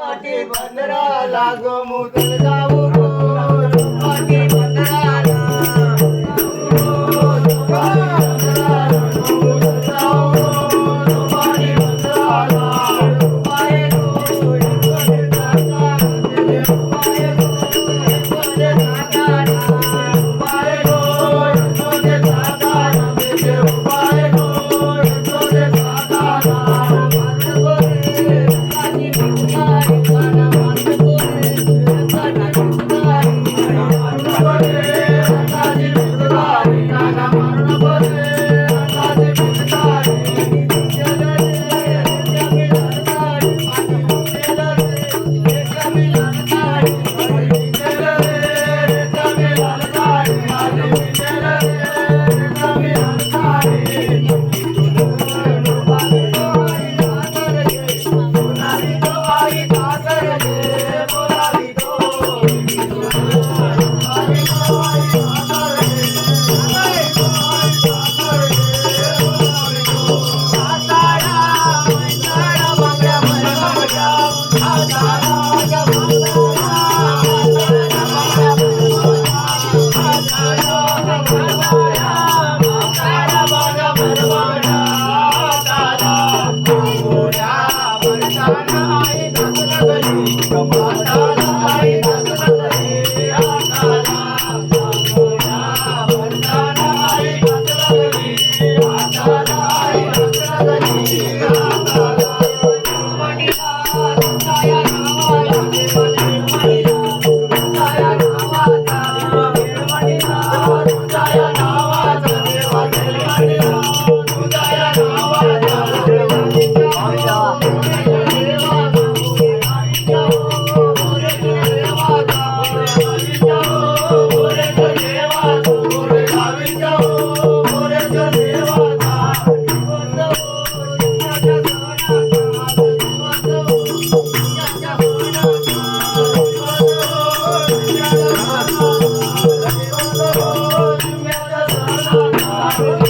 पाठी बंदराला गोमुतर जाऊ गो. Thank you.